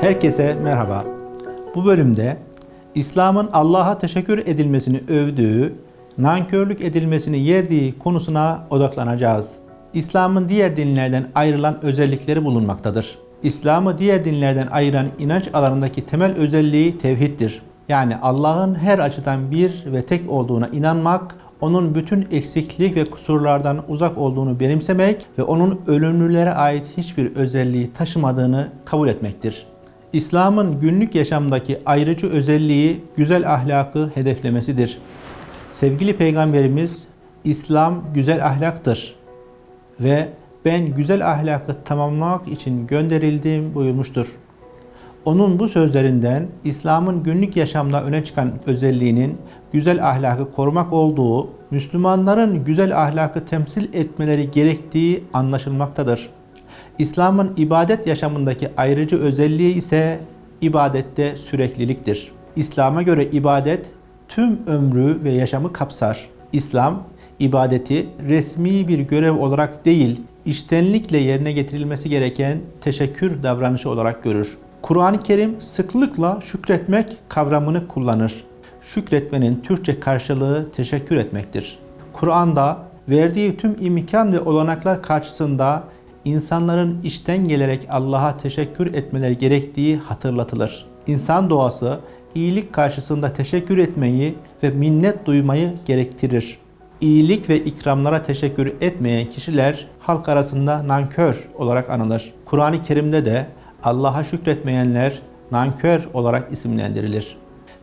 Herkese merhaba. Bu bölümde İslam'ın Allah'a teşekkür edilmesini övdüğü, nankörlük edilmesini yerdiği konusuna odaklanacağız. İslam'ın diğer dinlerden ayrılan özellikleri bulunmaktadır. İslam'ı diğer dinlerden ayıran inanç alanındaki temel özelliği tevhiddir. Yani Allah'ın her açıdan bir ve tek olduğuna inanmak, onun bütün eksiklik ve kusurlardan uzak olduğunu benimsemek ve onun ölümlülere ait hiçbir özelliği taşımadığını kabul etmektir. İslam'ın günlük yaşamdaki ayrıcı özelliği güzel ahlakı hedeflemesidir. Sevgili Peygamberimiz İslam güzel ahlaktır ve ben güzel ahlakı tamamlamak için gönderildim buyurmuştur. Onun bu sözlerinden İslam'ın günlük yaşamda öne çıkan özelliğinin güzel ahlakı korumak olduğu, Müslümanların güzel ahlakı temsil etmeleri gerektiği anlaşılmaktadır. İslam'ın ibadet yaşamındaki ayrıcı özelliği ise ibadette sürekliliktir. İslam'a göre ibadet tüm ömrü ve yaşamı kapsar. İslam ibadeti resmi bir görev olarak değil, iştenlikle yerine getirilmesi gereken teşekkür davranışı olarak görür. Kur'an-ı Kerim sıklıkla şükretmek kavramını kullanır. Şükretmenin Türkçe karşılığı teşekkür etmektir. Kur'an'da verdiği tüm imkan ve olanaklar karşısında insanların işten gelerek Allah'a teşekkür etmeleri gerektiği hatırlatılır. İnsan doğası iyilik karşısında teşekkür etmeyi ve minnet duymayı gerektirir. İyilik ve ikramlara teşekkür etmeyen kişiler halk arasında nankör olarak anılır. Kur'an-ı Kerim'de de Allah'a şükretmeyenler nankör olarak isimlendirilir.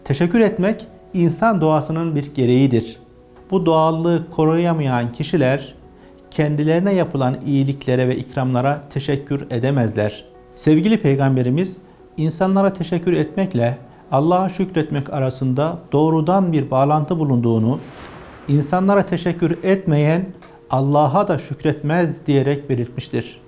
Teşekkür etmek insan doğasının bir gereğidir. Bu doğallığı koruyamayan kişiler kendilerine yapılan iyiliklere ve ikramlara teşekkür edemezler. Sevgili Peygamberimiz insanlara teşekkür etmekle Allah'a şükretmek arasında doğrudan bir bağlantı bulunduğunu, insanlara teşekkür etmeyen Allah'a da şükretmez diyerek belirtmiştir.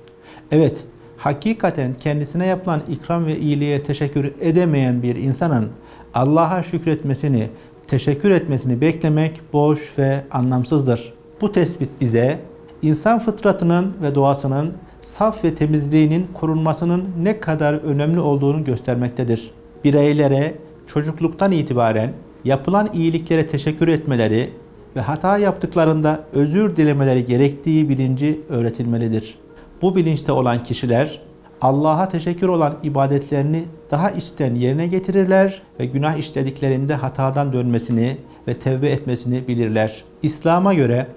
Evet, hakikaten kendisine yapılan ikram ve iyiliğe teşekkür edemeyen bir insanın Allah'a şükretmesini, teşekkür etmesini beklemek boş ve anlamsızdır. Bu tespit bize insan fıtratının ve doğasının saf ve temizliğinin korunmasının ne kadar önemli olduğunu göstermektedir. Bireylere çocukluktan itibaren yapılan iyiliklere teşekkür etmeleri ve hata yaptıklarında özür dilemeleri gerektiği bilinci öğretilmelidir. Bu bilinçte olan kişiler Allah'a teşekkür olan ibadetlerini daha içten yerine getirirler ve günah işlediklerinde hatadan dönmesini ve tevbe etmesini bilirler. İslam'a göre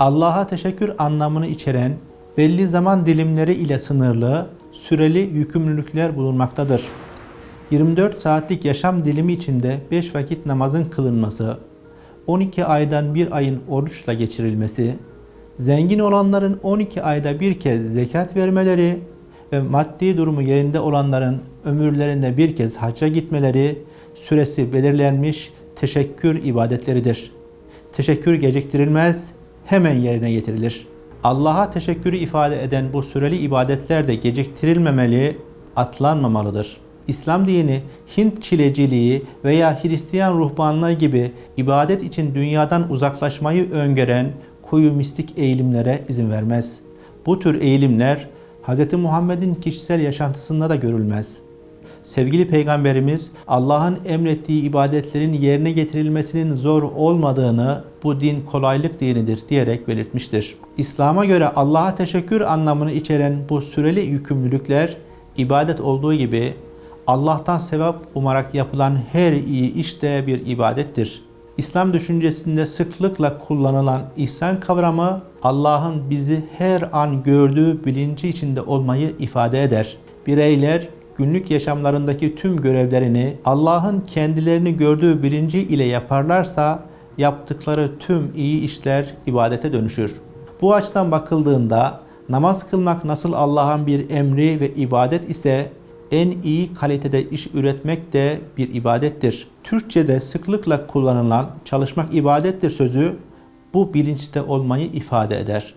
Allah'a teşekkür anlamını içeren belli zaman dilimleri ile sınırlı, süreli yükümlülükler bulunmaktadır. 24 saatlik yaşam dilimi içinde 5 vakit namazın kılınması, 12 aydan bir ayın oruçla geçirilmesi, zengin olanların 12 ayda bir kez zekat vermeleri ve maddi durumu yerinde olanların ömürlerinde bir kez hacca gitmeleri süresi belirlenmiş teşekkür ibadetleridir. Teşekkür geciktirilmez, hemen yerine getirilir. Allah'a teşekkürü ifade eden bu süreli ibadetler de geciktirilmemeli, atlanmamalıdır. İslam dini Hint çileciliği veya Hristiyan ruhbanlığı gibi ibadet için dünyadan uzaklaşmayı öngören koyu mistik eğilimlere izin vermez. Bu tür eğilimler Hz. Muhammed'in kişisel yaşantısında da görülmez. Sevgili Peygamberimiz Allah'ın emrettiği ibadetlerin yerine getirilmesinin zor olmadığını bu din kolaylık dinidir diyerek belirtmiştir. İslam'a göre Allah'a teşekkür anlamını içeren bu süreli yükümlülükler ibadet olduğu gibi Allah'tan sevap umarak yapılan her iyi iş de bir ibadettir. İslam düşüncesinde sıklıkla kullanılan ihsan kavramı Allah'ın bizi her an gördüğü bilinci içinde olmayı ifade eder. Bireyler günlük yaşamlarındaki tüm görevlerini Allah'ın kendilerini gördüğü bilinci ile yaparlarsa yaptıkları tüm iyi işler ibadete dönüşür. Bu açıdan bakıldığında namaz kılmak nasıl Allah'ın bir emri ve ibadet ise en iyi kalitede iş üretmek de bir ibadettir. Türkçe'de sıklıkla kullanılan çalışmak ibadettir sözü bu bilinçte olmayı ifade eder.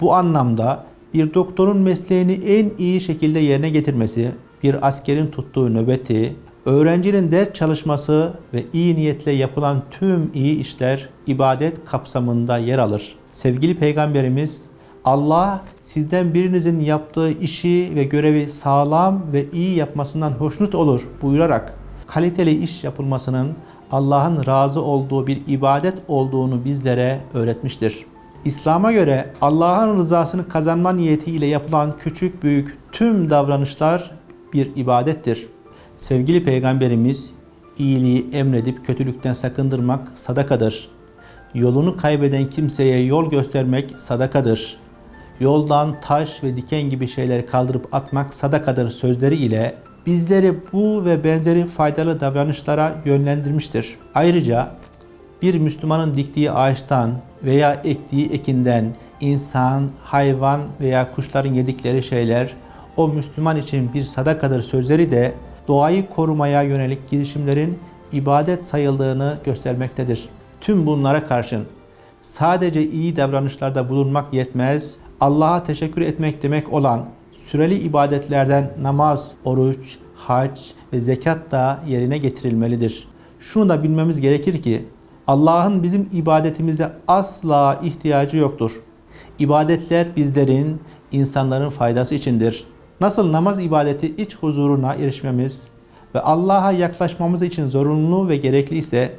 Bu anlamda bir doktorun mesleğini en iyi şekilde yerine getirmesi, bir askerin tuttuğu nöbeti, öğrencinin ders çalışması ve iyi niyetle yapılan tüm iyi işler ibadet kapsamında yer alır. Sevgili Peygamberimiz Allah sizden birinizin yaptığı işi ve görevi sağlam ve iyi yapmasından hoşnut olur buyurarak kaliteli iş yapılmasının Allah'ın razı olduğu bir ibadet olduğunu bizlere öğretmiştir. İslam'a göre Allah'ın rızasını kazanma niyetiyle yapılan küçük büyük tüm davranışlar bir ibadettir. Sevgili Peygamberimiz iyiliği emredip kötülükten sakındırmak sadakadır. Yolunu kaybeden kimseye yol göstermek sadakadır. Yoldan taş ve diken gibi şeyleri kaldırıp atmak sadakadır sözleri ile bizleri bu ve benzeri faydalı davranışlara yönlendirmiştir. Ayrıca bir Müslümanın diktiği ağaçtan veya ektiği ekinden insan, hayvan veya kuşların yedikleri şeyler o Müslüman için bir sadakadır sözleri de doğayı korumaya yönelik girişimlerin ibadet sayıldığını göstermektedir. Tüm bunlara karşın sadece iyi davranışlarda bulunmak yetmez, Allah'a teşekkür etmek demek olan süreli ibadetlerden namaz, oruç, hac ve zekat da yerine getirilmelidir. Şunu da bilmemiz gerekir ki Allah'ın bizim ibadetimize asla ihtiyacı yoktur. İbadetler bizlerin, insanların faydası içindir. Nasıl namaz ibadeti iç huzuruna erişmemiz ve Allah'a yaklaşmamız için zorunlu ve gerekli ise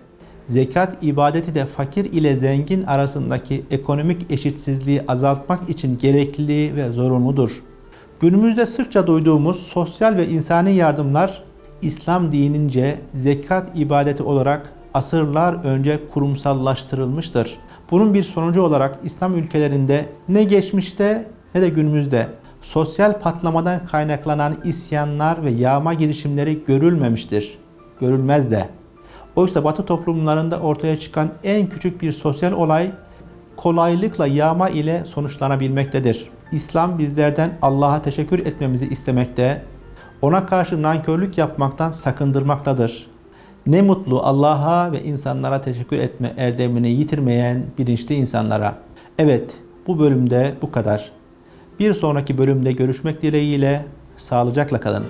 zekat ibadeti de fakir ile zengin arasındaki ekonomik eşitsizliği azaltmak için gerekli ve zorunludur. Günümüzde sıkça duyduğumuz sosyal ve insani yardımlar İslam dinince zekat ibadeti olarak asırlar önce kurumsallaştırılmıştır. Bunun bir sonucu olarak İslam ülkelerinde ne geçmişte ne de günümüzde sosyal patlamadan kaynaklanan isyanlar ve yağma girişimleri görülmemiştir. Görülmez de. Oysa Batı toplumlarında ortaya çıkan en küçük bir sosyal olay kolaylıkla yağma ile sonuçlanabilmektedir. İslam bizlerden Allah'a teşekkür etmemizi istemekte, ona karşı nankörlük yapmaktan sakındırmaktadır. Ne mutlu Allah'a ve insanlara teşekkür etme erdemini yitirmeyen bilinçli insanlara. Evet, bu bölümde bu kadar. Bir sonraki bölümde görüşmek dileğiyle sağlıcakla kalın.